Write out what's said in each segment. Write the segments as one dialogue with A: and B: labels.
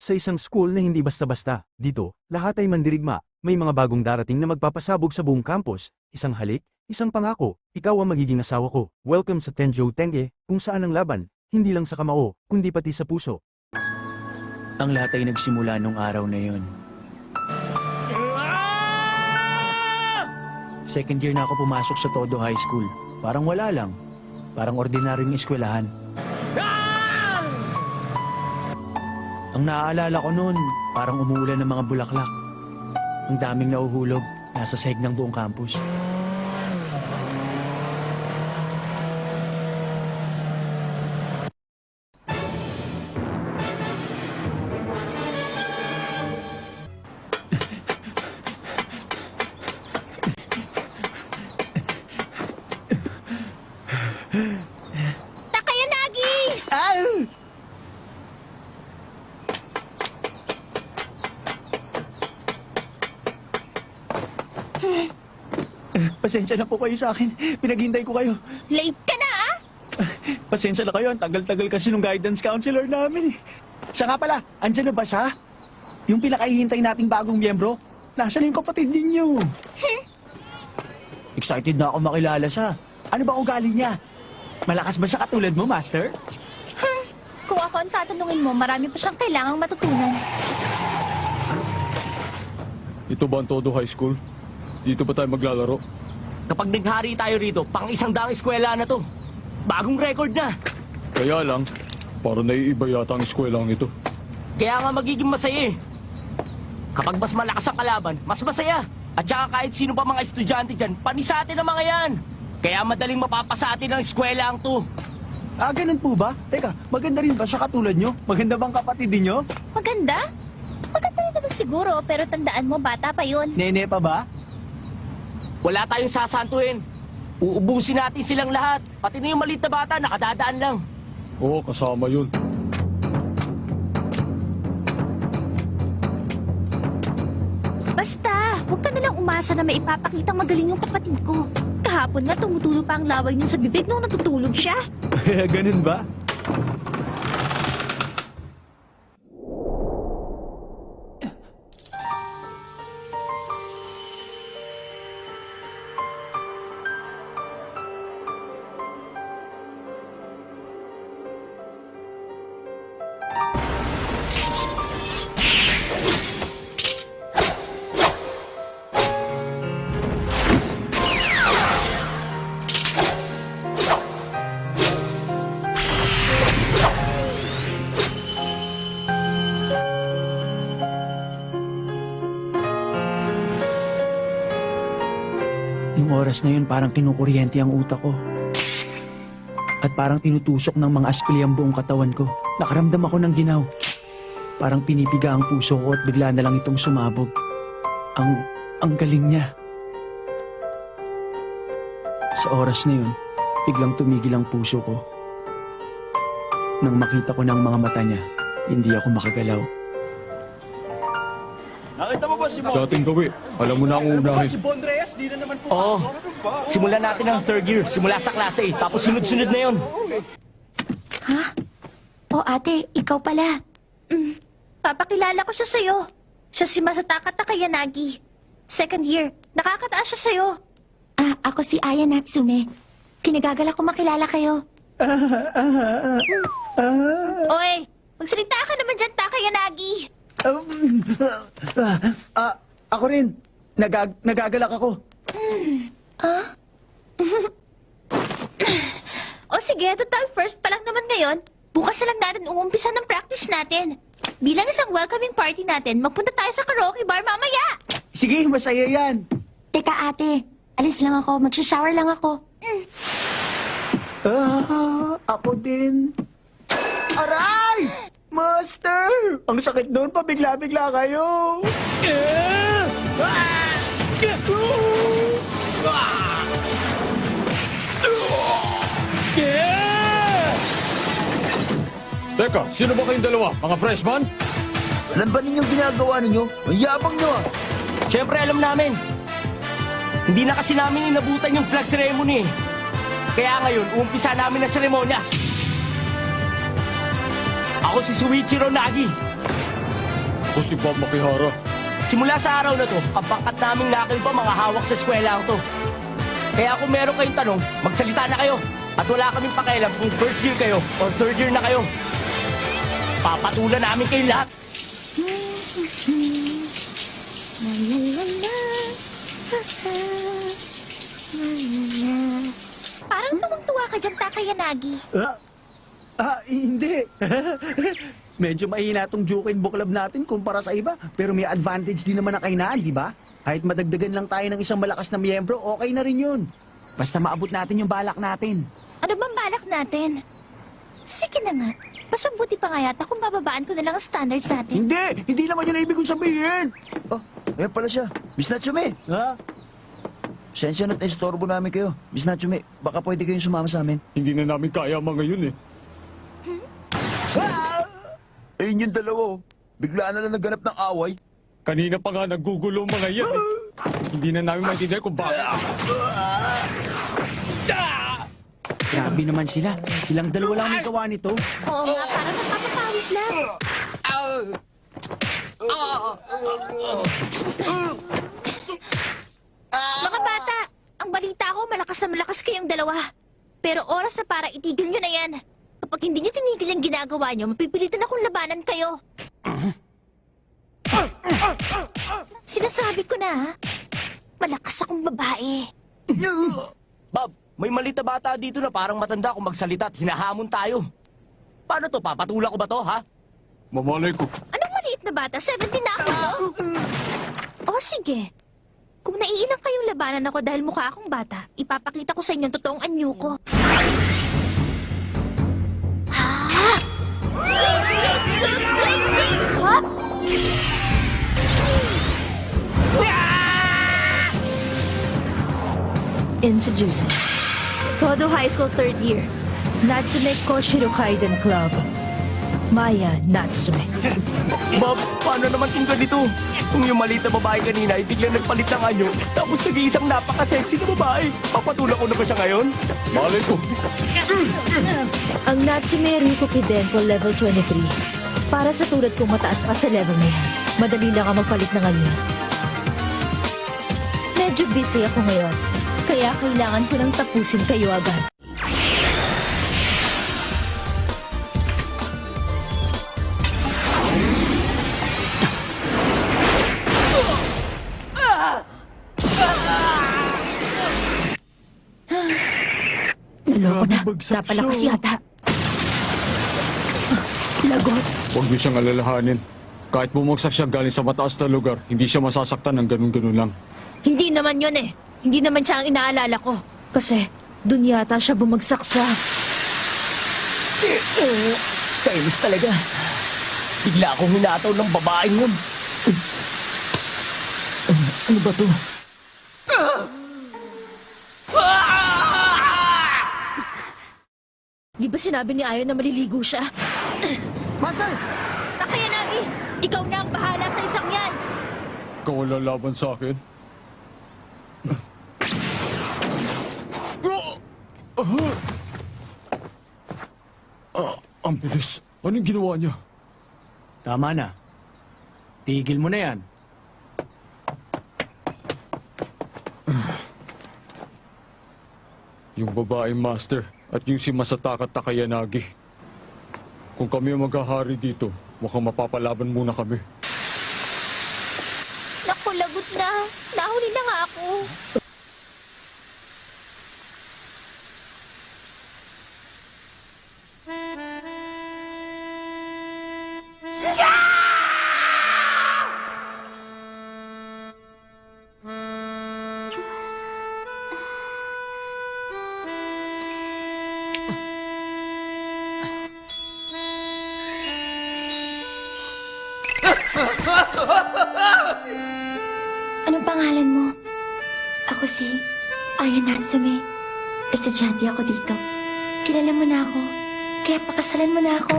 A: Sa isang school na hindi basta-basta, dito, lahat ay mandirigma, may mga bagong darating na magpapasabog sa buong campus, isang halik, isang pangako, ikaw ang magiging asawa ko. Welcome sa Tenjo Tenge, kung saan ang laban, hindi lang sa kamao, kundi pati sa puso.
B: Ang lahat ay nagsimula nung araw na yon. Second year na ako pumasok sa Todo High School. Parang wala lang. Parang ordinaryong eskwelahan. Ang naaalala ko noon, parang umuulan ng mga bulaklak. Ang daming nauhulog, nasa sahig ng buong campus. Pasensya na po kayo sa akin. Pinaghintay ko kayo.
C: Late ka na ah!
B: Pasensya na kayo. Ang tagal-tagal kasi nung guidance counselor namin eh. Siya nga pala, andyan na ba siya? Yung pinakahihintay nating bagong miyembro? Nasaan yung kapatid ninyo? Excited na ako makilala siya. Ano ba ugali niya? Malakas ba siya katulad mo, Master?
C: Kung ako ang tatanungin mo, marami pa siyang kailangang matutunan.
D: Ito ba ang Todo High School? Dito ba tayo maglalaro?
E: Kapag naghari tayo rito, pang isang daang eskwela na to. Bagong record na.
D: Kaya lang, para naiiba yata ang eskwela ito.
E: Kaya nga magiging masaya eh. Kapag mas malakas ang kalaban, mas masaya. At saka kahit sino pa mga estudyante dyan, pani sa atin ang mga yan. Kaya madaling mapapasa atin ang eskwela ang to.
B: Ah, ganun po ba? Teka, maganda rin ba siya katulad nyo? Maganda bang kapatid ninyo?
C: Maganda? Maganda rin naman siguro, pero tandaan mo, bata pa yun.
B: Nene pa ba?
E: Wala tayong sasantuin. Uubusin natin silang lahat. Pati na yung maliit na bata, nakadadaan lang.
D: Oo, kasama yun.
C: Basta, huwag ka nalang umasa na may ipapakitang magaling yung kapatid ko. Kahapon nga tumutulo pa ang laway niya sa bibig nung natutulog siya.
B: ganun ba? Oras na yun parang kinukuryente ang utak ko. At parang tinutusok ng mga aspili ang buong katawan ko. Nakaramdam ako ng ginaw. Parang pinipiga ang puso ko at bigla na lang itong sumabog. Ang, ang galing niya. Sa oras na yun, biglang tumigil ang puso ko. Nang makita ko ng mga mata niya, hindi ako makagalaw. Nakita mo ba si
D: Dating gawi, alam mo na ang unahin.
B: Bon Reyes? Di na naman po
E: Oo. Simulan natin ang third year, simula sa klase A, tapos sunod-sunod na yon.
C: O ate, ikaw pala. Mm, papakilala ko siya sa'yo. Siya si Masataka Takayanagi. Second year. Nakakataas siya sa'yo. Ah, ako si Aya Natsume. Kinagagala ko makilala kayo. Oy, magsalita ka naman dyan, Takayanagi.
B: Um, ah, ako rin. Nagag nagagalak ako.
C: O sige, total first pa lang naman ngayon. Bukas na lang natin uumpisa ng practice natin. Bilang isang welcoming party natin, magpunta tayo sa karaoke bar mamaya.
B: Sige, masaya yan.
C: Teka ate, alis lang ako. Magsha-shower lang ako.
B: Ah, ako din. Aray! Master! Ang sakit doon, pabigla-bigla kayo.
D: Teka, sino ba kayong dalawa? Mga freshman?
E: Alam ba ninyong ginagawa ninyo? Ang yabang nyo ah. Siyempre alam namin. Hindi na kasi namin inabutan yung flag ceremony eh. Kaya ngayon, umpisa namin ang seremonyas. Ako si Suichiro Nagi.
D: Ako si Bob Makihara.
E: Simula sa araw na to, ang pangkat naming nakil pa mga hawak sa eskwela to. Kaya kung meron kayong tanong, magsalita na kayo. At wala kaming pakialam kung first year kayo or third year na kayo. Papatulan namin kayo lahat.
C: La, la, la, la. La, la, la. Parang tumang-tuwa ka dyan, Takayanagi.
B: Ah, ah hindi. Medyo mahina tong Jukin Book Club natin kumpara sa iba. Pero may advantage din naman ang kainaan, di ba? Kahit madagdagan lang tayo ng isang malakas na miyembro, okay na rin yun. Basta maabot natin yung balak natin.
C: Ano bang balak natin? Sige na nga. Mas mabuti pa nga yata kung bababaan ko na lang ang standards natin.
B: Hindi! Hindi naman yun ang ibig kong sabihin!
F: Oh, ayan pala siya. Miss Natsume.
B: Ha?
F: Sensya na't estorbo namin kayo. Miss Natsume, baka pwede kayong sumama sa amin.
D: Hindi na namin kaya mga yun eh.
F: Ayun yung dalawa oh. Bigla na lang nagganap ng away.
D: Kanina pa nga naggugulo mga yan eh. Hindi na namin maintindihan kung bakit.
B: Grabe naman sila. Silang dalawa lang may gawa nito.
C: Oo nga, parang nagpapapawis lang. Mga bata, ang balita ko malakas na malakas kayong dalawa. Pero oras na para itigil nyo na yan. Kapag hindi nyo tinigil yung ginagawa nyo, mapipilitan akong labanan kayo. Sinasabi ko na, ha? malakas akong babae.
E: Bob, may malit na bata dito na parang matanda kung magsalita at hinahamon tayo. Paano to? Papatula ko ba to, ha?
D: Mamalay ko.
C: Anong maliit na bata? 17 na ako, no? O sige. Kung naiilang kayong labanan ako dahil mukha akong bata, ipapakita ko sa inyo ang totoong anyo ko.
G: Introducing Todo High School third year Natsume Koshiro Kaiden Club Maya Natsume
E: Bob, paano naman kung ganito? Kung yung maliit na babae kanina ay biglang nagpalit ng anyo, tapos nag-iisang napaka-sexy na babae. Papatula ko na ba siya ngayon?
D: Malay ko.
G: Ang Natsume Rikuki Denko Level 23 Para sa tulad kong mataas pa sa level na yan Madali lang ang magpalit ng anyo Medyo busy ako ngayon Kaya kailangan ko nang tapusin kayo agad Naloko na. Napalakas yata. Lagot.
D: Huwag niyo siyang alalahanin. Kahit bumagsak siya galing sa mataas na lugar, hindi siya masasaktan ng ganun-ganun lang.
G: Hindi naman yun eh. Hindi naman siya ang inaalala ko. Kasi, dun yata siya bumagsak sa...
E: Oo, kainis talaga. Bigla akong hinataw ng babaeng yun. Ano ba to?
G: Di ba sinabi ni Ayon na maliligo siya?
B: Master!
C: Takayanagi, ikaw na ang bahala sa isang yan.
D: Ikaw ang lalaban sa akin. Ah, ang bilis. Anong ginawa niya?
B: Tama na. Tigil mo na yan.
D: Yung babaeng master at yung si Masataka Takayanagi. Kung kami ang maghahari dito, mukhang mapapalaban muna kami.
C: Anong pangalan mo? Ako si Aya Natsume. Estudyante ako dito. Kilala mo na ako. Kaya pakasalan mo na ako.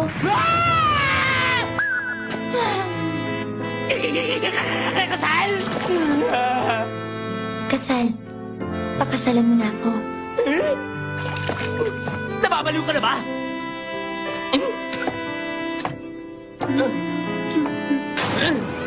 E: Kasal!
C: Kasal. Pakasalan mo na ako.
E: Nababaliw ka na ba? Diyan!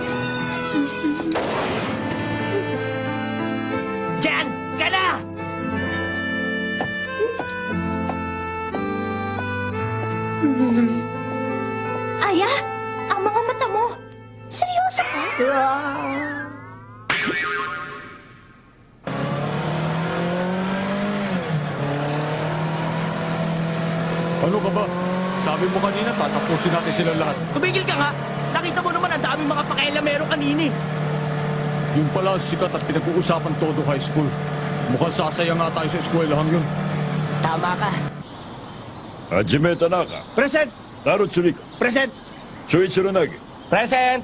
D: Sabi mo kanina, tatapusin natin sila lahat.
E: Tumigil ka nga! Nakita mo naman ang daming mga pakialamero kanini.
D: Yung pala ang sikat at pinag-uusapan todo high school. Mukhang sasaya nga tayo sa eskwelahan yun.
E: Tama ka.
H: Hajime Tanaka,
E: Present!
H: Taro Tsurika,
E: Present!
H: Shuichiro Nagi.
E: Present!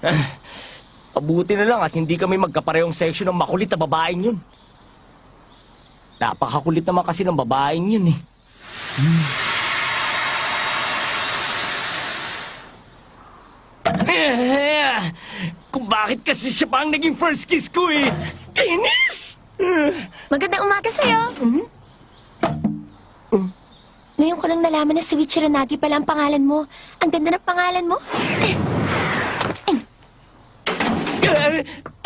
E: Ah, Mabuti na lang at hindi kami magkaparehong section ng makulit na babaeng yun. Napakakulit naman kasi ng babaeng yun eh. Eh, Kung bakit kasi siya pa ang naging first kiss ko eh. Kainis!
C: Magandang umaga sa'yo. Ngayon ko lang nalaman na si Wichiranagi pala ang pangalan mo. Ang ganda ng pangalan mo.
E: Eh,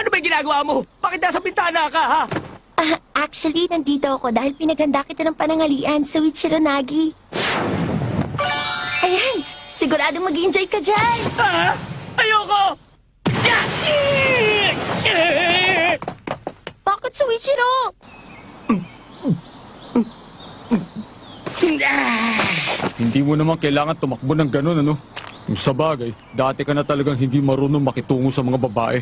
E: Ano ba yung ginagawa mo? Bakit nasa bintana ka ha?
C: Ah, actually, nandito ako dahil pinaghanda kita ng panangalian sa Wichiranagi. Ayan, siguradong mag-enjoy ka dyan.
E: Ah! Ayoko! Eh! Eh!
C: Bakit si Wichiro?
E: Ah!
D: Hindi mo naman kailangan tumakbo ng ganun, ano? Kung sa bagay, dati ka na talagang hindi marunong makitungo sa mga babae.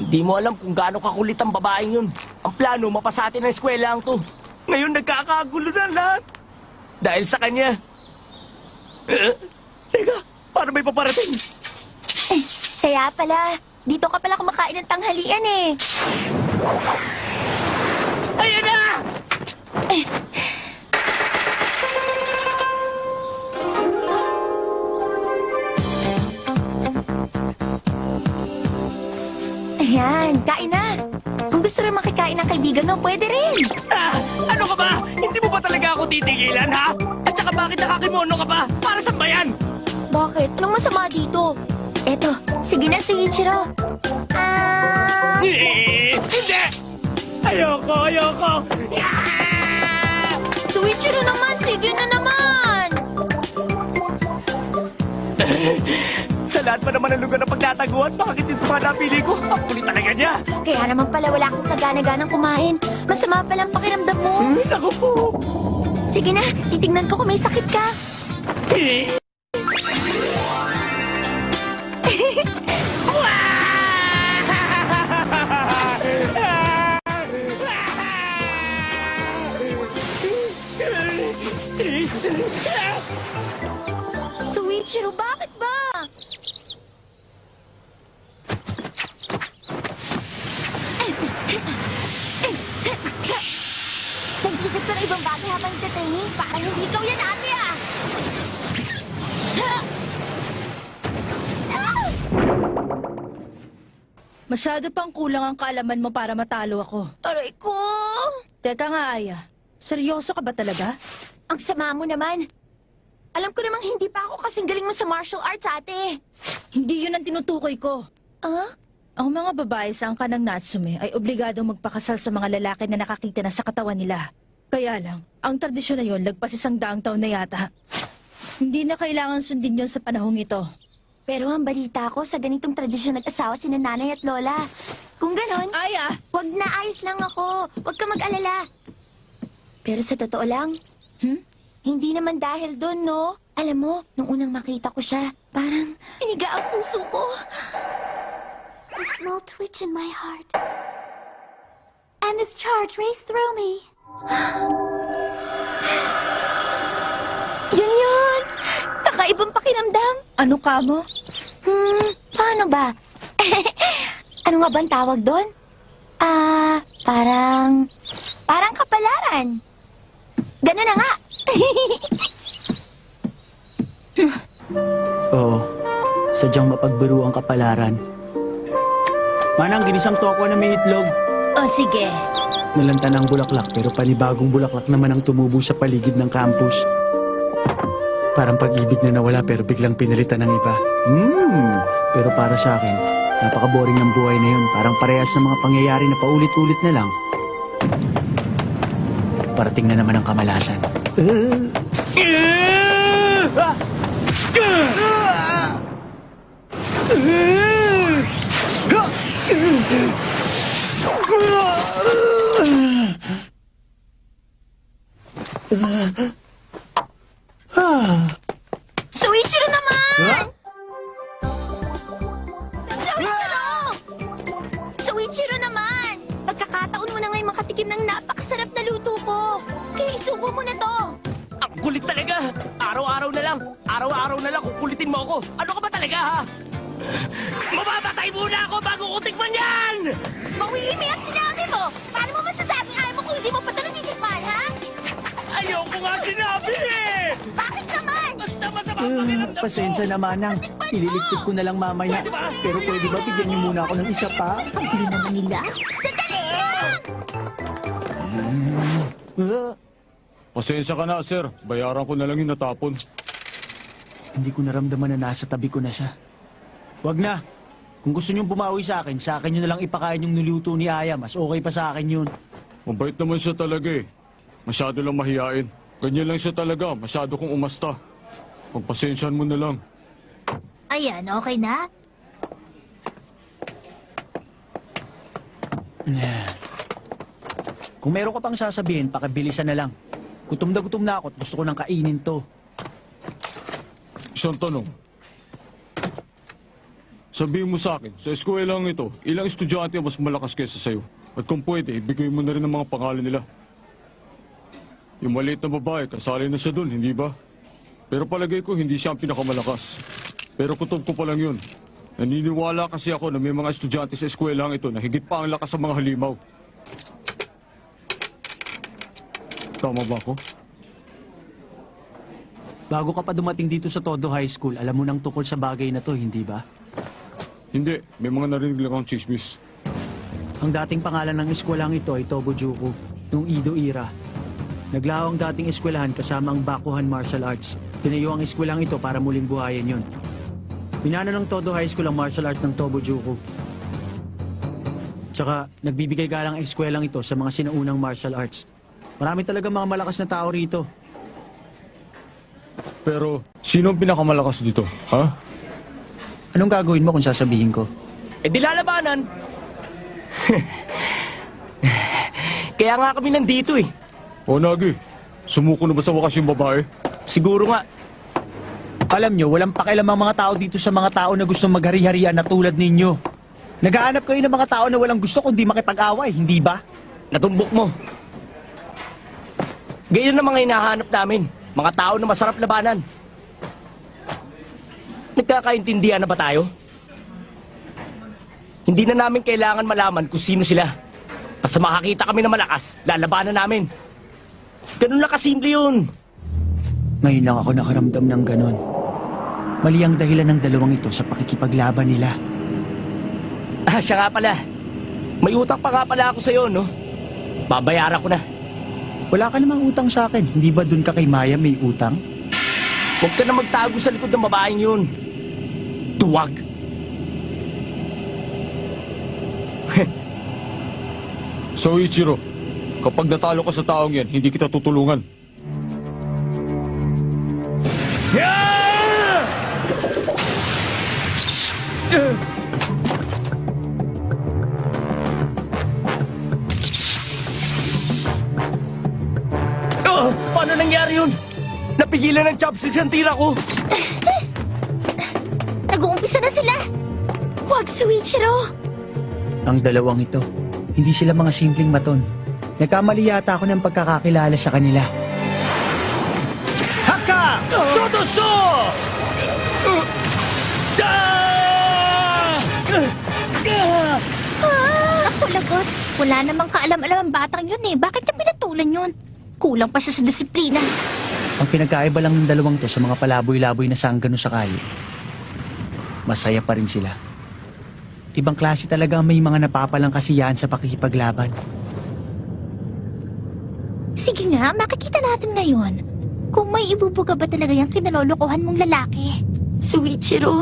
E: Hindi mo alam kung gaano kakulit ang babaeng yun. Ang plano, mapasati ng eskwela ang to. Ngayon nagkakagulo na lahat. Dahil sa kanya. Eh, teka, paano may paparating?
C: Kaya pala, dito ka pala kumakain ng tanghalian eh.
E: Ayan na!
C: Ayan, kain na. Kung gusto rin makikain ng kaibigan mo, pwede rin.
E: Ah, ano ka ba? Hindi mo ba talaga ako titigilan, ha? At saka bakit nakakimono ka pa? Para sa bayan?
C: Bakit? Anong masama dito? Eto, sige na si Ichiro. Ah...
E: Eh, hindi! Ayoko, ayoko! Ah!
C: Si Ichiro naman, sige na naman!
E: Sa lahat pa naman ng lugar na pagtataguan, bakit ito pa napili ko? Ang kulit talaga niya!
C: Kaya naman pala wala akong kagana-ganang kumain. Masama pala ang pakiramdam mo.
E: Hmm, Naku po!
C: Sige na, titignan ko kung may sakit ka.
E: Eh,
C: Suichiro, bakit ba? Nag-isip ka ng ibang bagay habang entertaining. Parang hindi ikaw yan ate ah!
G: Masyado pang kulang ang kaalaman mo para matalo ako.
C: Aray ko!
G: Teka nga, Aya. Seryoso ka ba talaga?
C: Ang sama mo naman. Alam ko namang hindi pa ako kasing galing mo sa martial arts, ate.
G: Hindi yun ang tinutukoy ko.
C: Ah?
G: Ang mga babae sa angka ng Natsume ay obligadong magpakasal sa mga lalaki na nakakita na sa katawan nila. Kaya lang, ang tradisyon na yon lagpas isang daang taon na yata. Hindi na kailangan sundin yon sa panahong ito.
C: Pero ang balita ko sa ganitong tradisyon nag-asawa si nanay at lola. Kung ganon,
G: Aya!
C: wag na ayos lang ako. Wag ka mag-alala. Pero sa totoo lang,
G: Hmm?
C: Hindi naman dahil doon, no? Alam mo, nung unang makita ko siya, parang iniga ang puso ko. A small twitch in my heart. And this charge raced through me. yun yun! Kakaibang pakiramdam.
G: Ano ka mo?
C: Hmm, paano ba? ano nga ba ang tawag doon? Ah, parang... Parang kapalaran. Ganun na nga.
B: Oo, sadyang mapagbiro ang kapalaran. Manang, ginisang toko na may itlog.
C: o sige.
B: Nalanta ng bulaklak pero panibagong bulaklak naman ang tumubo sa paligid ng campus. Parang pag-ibig na nawala pero biglang pinalitan ng iba. Hmm. Pero para sa akin, napaka-boring ng buhay na yun. Parang parehas ng mga pangyayari na paulit-ulit na lang. Parating na naman ang kamalasan.
E: Uh... kukulitin mo ako! Ano ka ba talaga, ha? Mamamatay muna ako bago ko tikman yan!
C: Mawili ang sinabi mo! Paano mo masasabing ayaw mo kung hindi mo pa ito natitikman, ha?
E: Ayoko nga sinabi eh!
C: Bakit naman?
E: Basta masama ang
B: Ah,
E: pakiramdam ko!
B: pasensya na manang. Ililigpit ko na lang mamaya. Pero pwede ba bigyan niyo muna ako ng isa pa?
C: Hindi naman nila. Sandali lang!
B: Ah,
D: Pasensya ka na, sir. Bayaran ko na lang yung natapon.
B: Hindi ko naramdaman na nasa tabi ko na siya. Wag na. Kung gusto niyong bumawi sa akin, sa akin niyo na lang ipakain yung niluto ni Aya. Mas okay pa sa akin yun.
D: Mabait naman siya talaga eh. Masyado lang mahiyain. Ganyan lang siya talaga. Masyado kong umasta. Pagpasensyahan mo na lang.
C: Ayan, okay na?
B: Kung meron ka pang sasabihin, pakibilisan na lang. Gutom na gutom na ako at gusto ko nang kainin to.
D: Isang tanong. Sabihin mo sa akin, sa eskwelaang ito, ilang estudyante ang mas malakas kaysa sa'yo? At kung pwede, ibigay mo na rin ang mga pangalan nila. Yung maliit na babae, kasali na siya dun, hindi ba? Pero palagay ko, hindi siya ang pinakamalakas. Pero kutob ko pa lang yun. Naniniwala kasi ako na may mga estudyante sa eskwelaang ito na higit pa ang lakas sa mga halimaw. Tama ba ako?
B: Bago ka pa dumating dito sa Todo High School, alam mo nang tukol sa bagay na to, hindi ba?
D: Hindi, may mga narinig lang akong chismis.
B: Ang dating pangalan ng eskwelang ito ay Tobojuku, noong Edo era. Naglaho ang dating eskwelahan kasama ang Bakuhan Martial Arts. Tinayo ang eskwelang ito para muling buhayin yun. Minano ng Todo High School ang martial arts ng Tobojuku. Tsaka, nagbibigay galang ang eskwelang ito sa mga sinaunang martial arts. Marami talaga mga malakas na tao rito.
D: Pero, sino ang pinakamalakas dito? Ha?
B: Anong gagawin mo kung sasabihin ko?
E: Eh di lalabanan! Kaya nga kami nandito eh.
D: O Nagi, sumuko na ba sa wakas yung babae?
E: Siguro nga,
B: Alam nyo, walang pakialam ang mga tao dito sa mga tao na gustong maghari-harian na tulad ninyo. Nagaanap kayo ng mga tao na walang gusto kundi makipag-away, hindi ba?
E: natumbok mo. Ganyan ang mga hinahanap namin. Mga tao na masarap labanan. Nagkakaintindihan na ba tayo? Hindi na namin kailangan malaman kung sino sila. Basta makakita kami na malakas, lalabanan namin. Ganun lang kasimple yun.
B: Ngayon lang ako nakaramdam ng ganon. Mali ang dahilan ng dalawang ito sa pakikipaglaban nila.
E: Ah, siya nga pala. May utang pa nga pala ako sa'yo, no? Babayaran ko na.
B: Wala ka namang utang sa akin. Hindi ba dun ka kay Maya may utang?
E: Huwag ka na magtago sa likod ng babaeng yun. Duwag.
D: So Ichiro, kapag natalo ka sa taong yan, hindi kita tutulungan.
E: Ah, paano nangyari yun? Napigilan ng chopsticks ang tira ko.
C: Nag-uumpisa na sila! Huwag, Soichiro!
B: Ang dalawang ito, hindi sila mga simpleng maton. Nagkamali yata ako ng pagkakakilala sa kanila. Haka!
E: Sotoso!
C: Ah! Ako lagot. Wala namang kaalam-alam ang batang yun eh. Bakit niya pinatulan yun? Kulang pa siya sa disiplina.
B: Ang pinagkaiba lang ng dalawang to sa mga palaboy-laboy na sanggano sa kali. Masaya pa rin sila. Ibang klase talaga ang may mga napapalang kasiyahan sa pakikipaglaban.
C: Sige nga, makikita natin ngayon.
G: Kung may ibubuga ba talaga yung kinalolokohan mong lalaki? Suichiro?